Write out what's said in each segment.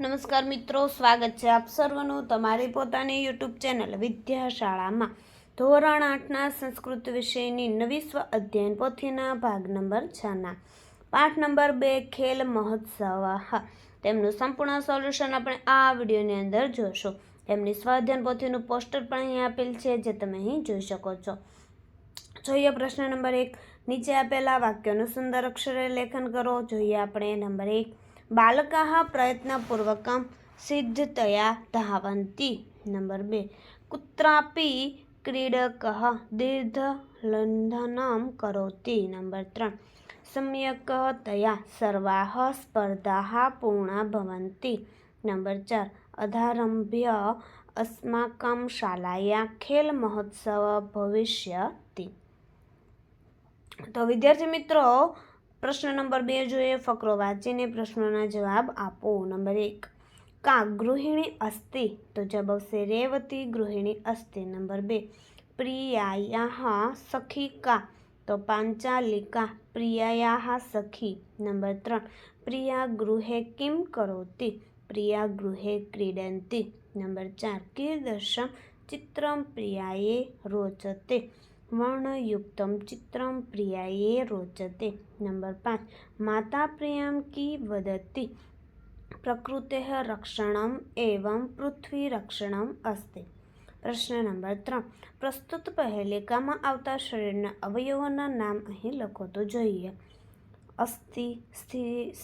નમસ્કાર મિત્રો, સ્વાગત છે આપ સર્વનું તમારી પોતાની યુટ્યુબ ચેનલ વિદ્યાશાળામાં. ધોરણ આઠના સંસ્કૃત વિષયની નવી સ્વ અધ્યયન પોથીના ભાગ નંબર છના. પાઠ નંબર બે, ખેલ મહોત્સવ. તેમનું સંપૂર્ણ સોલ્યુશન આપણે આ વિડીયોની અંદર જોશું. તેમની સ્વ અધ્યયન પોથીનું પોસ્ટર પણ અહીં આપેલ છે, જે તમે અહીં જોઈ શકો છો. જોઈએ પ્રશ્ન નંબર એક. નીચે આપેલા વાક્યોનું સુંદર અક્ષરે લેખન કરો. જોઈએ આપણે નંબર એક. બાલકાः प्रयत्नपूर्वकं सिद्धतया धावन्ति नम्बर् बे कुत्रापि क्रीडकः दीर्घलङ्घनं करोति नम्बर् त्रीणि सम्यक्तया सर्वाः स्पर्धाः पूर्णा भवन्ति नम्बर् चार अधारभ्य अस्माकं शालाया खेलमहोत्सव भविष्यति તો વિદ્યાર્થી મિત્રો પ્રશ્ન નંબર બે જોઈએ, ફકરો વાંચીને પ્રશ્નોના જવાબ આપો. નંબર એક, કા ગૃહિણી અસ્તિ? તો જવાબ આવશે રેવતી ગૃહિણી અસ્તિ. નંબર બે પ્રિયાયા સખી કા? તો પાંચાલિકા પ્રિયાયા સખી. નંબર ત્રણ, પ્રિયા ગૃહે કિમ કરોતી? પ્રિયા ગૃહે ક્રીડંતી. નંબર ચાર કીદર્શમ ચિત્રમ પ્રિયાએ રોચતે. વર્ણયુક્તમ ચિત્રમ પ્રિયાએ રોચતે. નંબર પાંચ. માતા પ્રિયમ કી વદતી પ્રકૃતે રક્ષણમ એવમ પૃથ્વી રક્ષણમ અસ્તિ. પ્રશ્ન નંબર ત્રણ. પ્રસ્તુત પહેલેકામાં આવતા શરીરના અવયવોના નામ અહીં લખો તો જોઈએ. અસ્થિ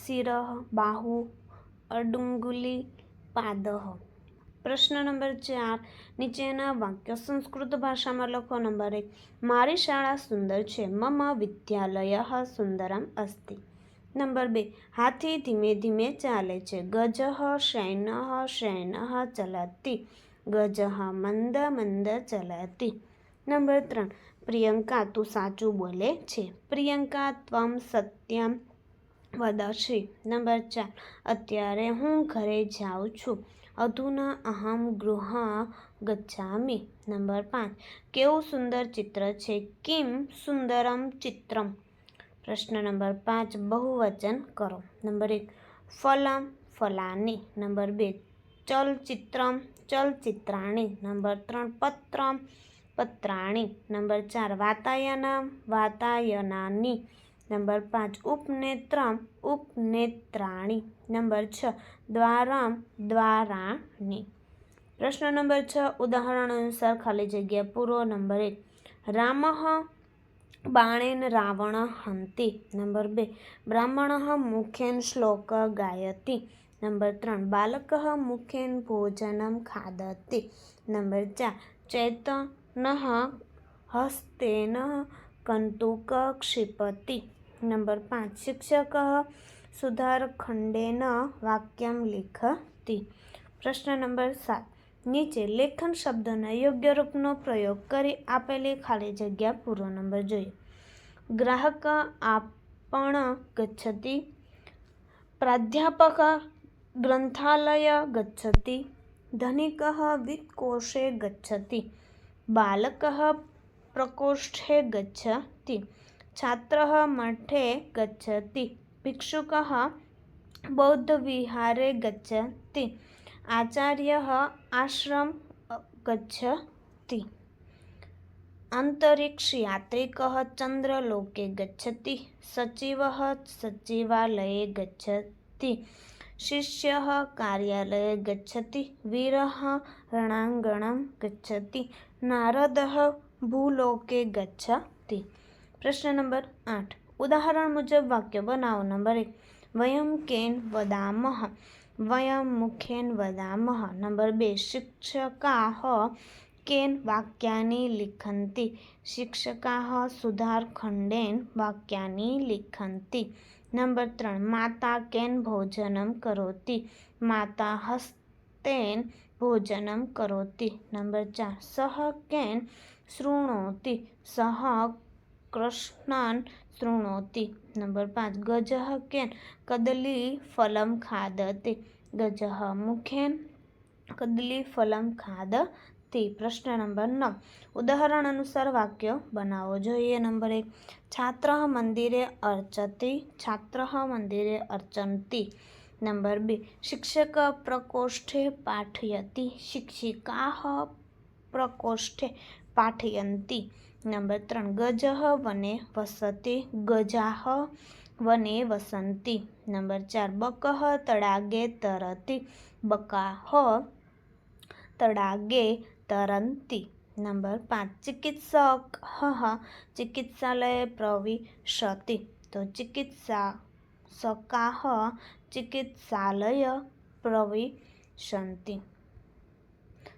શિર, બાહુ, અડુંગુલી પાદહ પ્રશ્ન નંબર ચાર, નીચેના વાક્યો સંસ્કૃત ભાષામાં લખો નંબર એક. મારી શાળા સુંદર છે, મમ વિદ્યાલય સુંદરમ અસ્તિ. નંબર બે, હાથી ધીમે ધીમે ચાલે છે, ગજ શૈન શૈન ચલતી, ગજ મંદ મંદ ચલતી. નંબર ત્રણ, પ્રિયંકા, તું સાચું બોલે છે, પ્રિયંકા, ત્વમ સત્યમ વદશી નંબર ચાર, અત્યારે હું ઘરે જાઉં છું અધુના અહમ ગૃહ ગચ્છામિ. નંબર પાંચ. કેવું સુંદર ચિત્ર છે? કિમ સુંદરમ ચિત્રમ? પ્રશ્ન નંબર પાંચ. બહુવચન કરો. નંબર એક. ફલમ ફલાની. નંબર બે. ચલચિત્રમ ચલચિત્રાણી. નંબર ત્રણ. પત્રમ પત્રાણી. નંબર ચાર. વાતાયનમ વાતાયનાની. નંબર પાંચ, ઉપનેત્રમ, ઉપનેત્રાણી. નંબર છ, દ્વારમ, દ્વારાણી. પ્રશ્ન નંબર છ, ઉદાહરણ અનુસાર ખાલી જગ્યા પૂરો. નંબર એક રામ બાણેન રાવણ હંતિ. નંબર બે, બ્રાહ્મણ મુખેન શ્લોક ગાયતી. નંબર ત્રણ, બાલક મુખેન ભોજનમ ખાદતી નંબર ચાર, ચેતન હસ્તેન કંતુક ક્ષિપતિ. નંબર પાંચ. શિક્ષક સુધારખંડેન વાક્યમ લિખતી. પ્રશ્ન નંબર સાત. નીચે લેખન શબ્દના યોગ્ય રૂપનો પ્રયોગ કરી આપેલી ખાલી જગ્યા પૂરો નંબર જોઈએ. ગ્રાહક આપણ ગચ્છતી. પ્રાધ્યાપક ગ્રંથાલય ગચ્છતી. ધનિક વિત્તકોષે ગચ્છતી. બાલક પ્રકોષ્ઠે ગચ્છતિ. છાત્ર મઠે ગચ્છતિ ભિક્ષુક बौद्धविहारे ગચ્છતિ આચાર્ય આશ્રમ ગચ્છતિ अन्तरिक्षयात्रिकः ચંદ્રલોકે ગચ્છતિ સચિવ सचिवालये ગચ્છતિ શિષ્ય कार्यालये ગચ્છતિ વીર रणाङ्गणं ગચ્છતિ નારદ ભૂલોકે ગચ્છતિ પ્રશ્ન નંબર આઠ ઉદાહરણ મુજબ વાક્ય બનાવો નંબર એક વયમ કેન વદામહ વયમ મુખેન વદામહ નંબર બે શિક્ષકા કેન વાક્યાની લિખંતિ શિક્ષકા સુધારખંડેન વાક્યાની લિખંતિ નંબર ત્રણ માતા કેન ભોજનમ કરોતિ માતા હસ્તેન ભોજનમ કરોતિ નંબર ચાર સહ કેન શૃણોતિ સહ કૃષ્ણાન શૃણોતિ. નંબર પાંચ. ગજહ કેન કદલી ફલમ ખાદતે. ગજહ મુખેન કદલી ફલમ ખાદતી. પ્રશ્ન નંબર નવ. ઉદાહરણ અનુસાર વાક્ય બનાવો જોઈએ. નંબર એક. છાત્ર મંદિરે અર્ચતી. છાત્ર મંદિરે અર્ચંતી નંબર બે. શિક્ષક પ્રકોષ્ઠે પાઠયતી. શિક્ષિકા પ્રકોષ્ઠે पाठयती नंबर त्रण गज वने वसते गजा वने वसती नंबर चार बक तडागे तरती बका ह तडागे तरंती नंबर पाच चिकित्सक ह चिकित्सालय प्रविशती। तो चिकित्सा सका चिकित्सालय प्रविशती